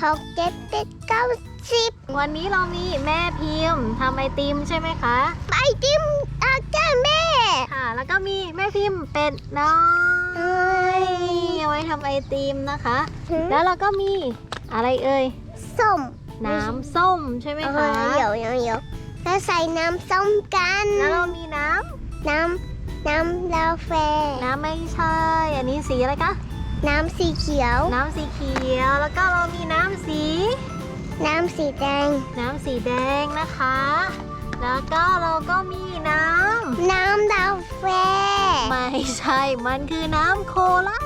ทอกเจ็ดเจ็ดเก้าสิบวันนี้เรามีแม่พิมพ์ทำไอติมใช่ไหมคะไปจิ้มอาจารย์แม่ ค่ะ แล้วก็มีแม่พิมพ์เป็ดน้อยเอ้ยเอาไว้ทำไอติมนะคะ หืม แล้วเราก็มีอะไรเอ่ย ส้มน้ำส้มใช่ไหมเอคะ อเดี๋ยวเดี๋ยวเดี๋ยวแล้วใส่น้ำส้มกัน แล้วเรามีน้น้ำน้ำลาเฟำ น้ำไม่ใช่ อันนี้สีอะไรคะ น้ำสีเขียว น้ำสีเขียว แล้วก็เรามีน้ำสี น้ำสีแดง น้ำสีแดงนะคะ แล้วก็เราก็มีน้ำ น้ำลาเฟไม่ใช่ มันคือน้ำโคลา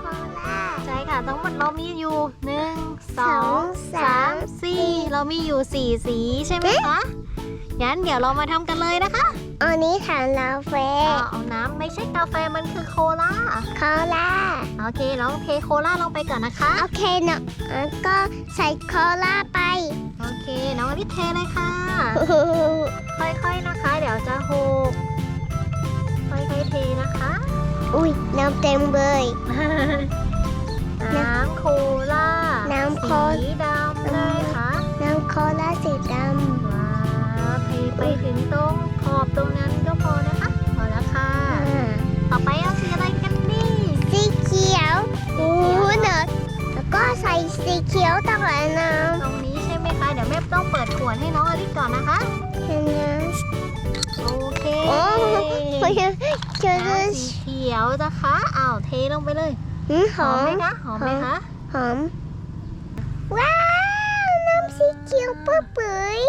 โคล่าใช่ค่ะ ทั้งหมดเรามีอยู่หนึ่งสอสองงสาสามมสี่เรามีอยู่สี่สีใช่ไหมคะ งั้นเดี๋ยวเรามาทำกันเลยนะคะ อันนี้ถังลาเฟเอาเอาน้ำไม่ใช่กาแฟมันคือโคลาโคล่าโอเคเราเทโคลาลงไปก่อนนะคะ โอเคเนาะแล้วก็ใส่โคล่าไป โอเคน้องอลิซเทเลยค่ะ ค่อยๆนะคะ เดี๋ยวจะหกค่อยๆเทนะคะ อุ้ยน้ำเต็มเลยน้ำโคลาน้ำโคสีดำเลยค่ะ น้ำโคล่าสีดว้าวเทไปถึงตรงขอบตรง เขียวต่อเลยน้ตรงนี้ใช่ไหมคะ เดี๋ยวแม่ต้องเปิดขวดให้น้องอลิซก่อนนะคะำเห็นนะโอเคโอ้ยเจอน้ำสีเขียวนะคะอ้าวเทลงไปเลย หืมหหออมมไหมคะ หอมไหมคะ หอม ว้าว น้ำสีเขียวปื้อปื้ย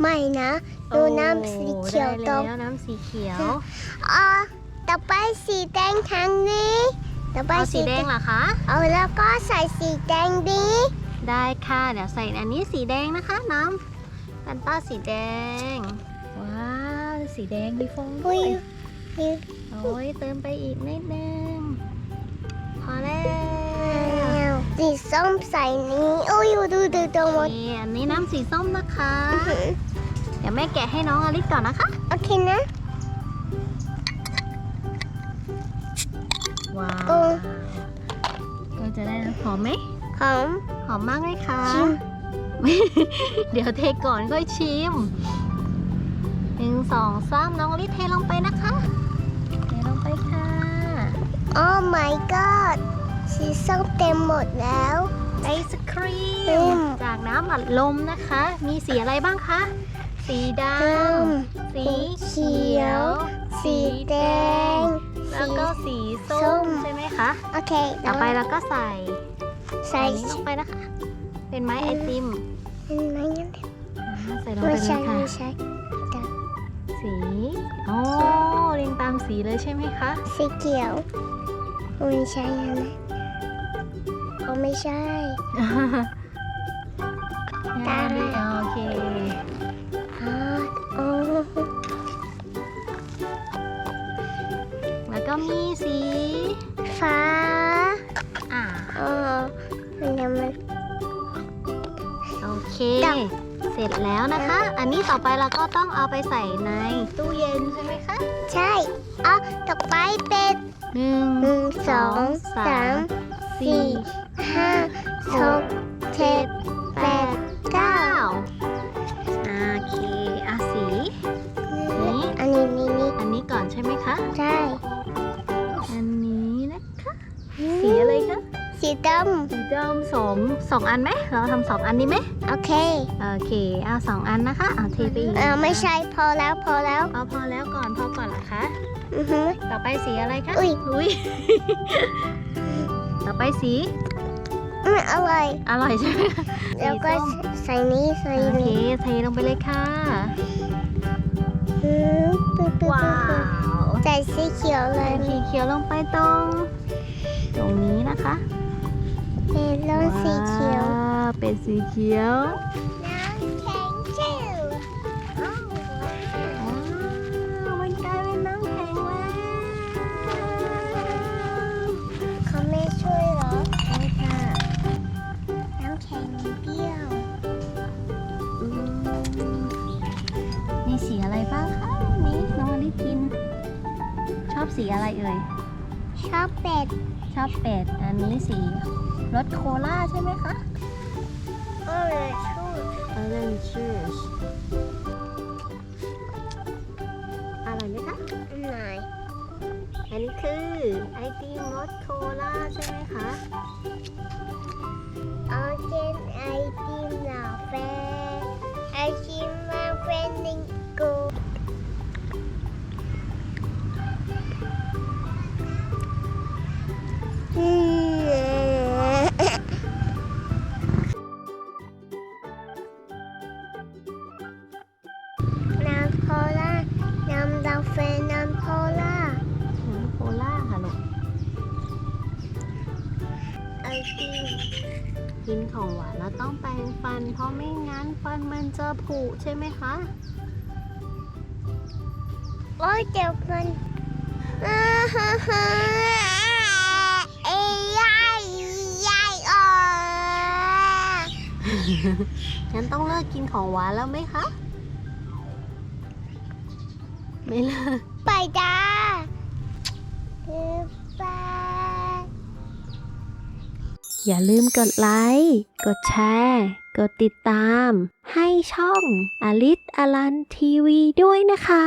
ไม่นะ ดูน้ำสีเขียวโอ้ตได้กแล้วน้ำสีเขียว อ่าต่อไปสีแดงทางนี้ ต่อไปเอาสีแดงเหรอคะ เอาแล้วก็ใส่สีแดงดีได้ค่ะ เดี๋ยวใส่อันนี้สีแดงนะคะน้ำแฟนต้าสีแดง ว้าวสีแดงมีฟองด้อุ้วยยอุ้ยโอ้ยเติมไปอีกนิดนึงพอแล้วสีส้มใส่นี้โอ้ยดูดูตรงหมดนี่อันนี้น้ำสีส้มนะคะ เดี๋ยวแม่แกะให้น้องอลิสก่อนนะคะ โอเคนะ ว้าวโอ้ก็จะได้หอมไหมหอมหอมมากเลยค่ะชิมเดี๋ยวเทก่อนค่อยชิมหนึ่งสองสามน้องอลิสเทลงไปนะคะ เทลงไปค่ะ โอ้ my god สีส้มเต็มหมดแล้วไอศครีอืมมจากน้ำอัดลมนะคะ มีสีอะไรบ้างคะ สีดอืมำสีเขีเขียยววสีแดง แล้วก็สีส้ส้มม ใช่ไหมคะ โอเคต่อไปเราก็ใส่ใส่อันนี้ลงไปนะคะ เป็นไม้ไอติมไม่งั้นอ่าใส่ลงไปไม่เลใช่ยค่ะ ไม่ใช่สีโอ้เรียงตามสีเลยใช่ไหมคะ สีเขียวไม่ใช่อันนะเขาไม่ใช่ ตาม มันยังไม่ โอเคดับเสร็จแล้วนะคะ อันนี้ต่อไปเราก็ต้องเอาไปใส่ในตู้เย็นใช่ไหมคะใช่อ๋อต่อไปเป็นหนึ่ง หนึ่งสองสามสี่ห้าหกเจ็ดแปดเก้าเก้าโอเคอะสี นี่ อันนี้นี่นี่อันนี้ก่อนใช่ไหมคะ ใช่ ดสีดำสองสองอันไหมเราทำสองอันนี้ไหมำโอเคโอเคเอาสองอันนะคะเอาเทไปอีกเออไม่ใช่พอแล้วพอแล้ว เอาพอแล้วก่อนพอก่อนเหรอคะอือหือต่อไปสีอะไรคะอุ๊ยอุ้ยต่อไปสีอืมอร่อย อร่อยใช่ไหมคะแล้วก็สีส้มใส่นี้ใส่โอเคนี้เทลงไปเลยค่ะอืมปึ๊บปึ๊บว้าปึ๊บปึ๊บว ใส่สีเขียวเลใส่ยสีเขียวลงไปตรง ตรงนี้นะคะ เมลอนสีเขียวว้าวเป็นสีเขียวน้ำแข็งเจลว้าวมันกลายเป็นน้ำแข็งแล้วเขาไม่ช่วยเหรอใช่ค่ะน้ำแข็งเปรี้ยวอืมมีสีอะไรบ้างคะนี่น้องอลิกิน ชอบสีอะไรเอ่ย ชอบเป็ดชชอบเป็ดอันนี้สี รสโคลาใช่ไหมคะ Orange juice Orange juice อร่อยไหมคะ ไหนอันนี้คือไอติมรสโคลาใช่ไหมคะ เอาเจนไอติมำดาวเฟนน้ำโคลาน้ำโคลาค่ะลูกไอติมกินของหวานแล้วต้องแปรงฟัน เพราะไม่งั้นฟันมันจะผุใช่ไหมคะโอ้ยเจ็บมันอ่าฮ่าฮ่าเอ้ยยายยายอ่องั้นต้องเลิกกินของหวานแล้วไหมคะ ไม่เลิกไปจ้าคือไปอย่าลืมกดไลค์ กดแชร์ กดติดตาม ให้ช่องอลิสอลันทีวีด้วยนะคะ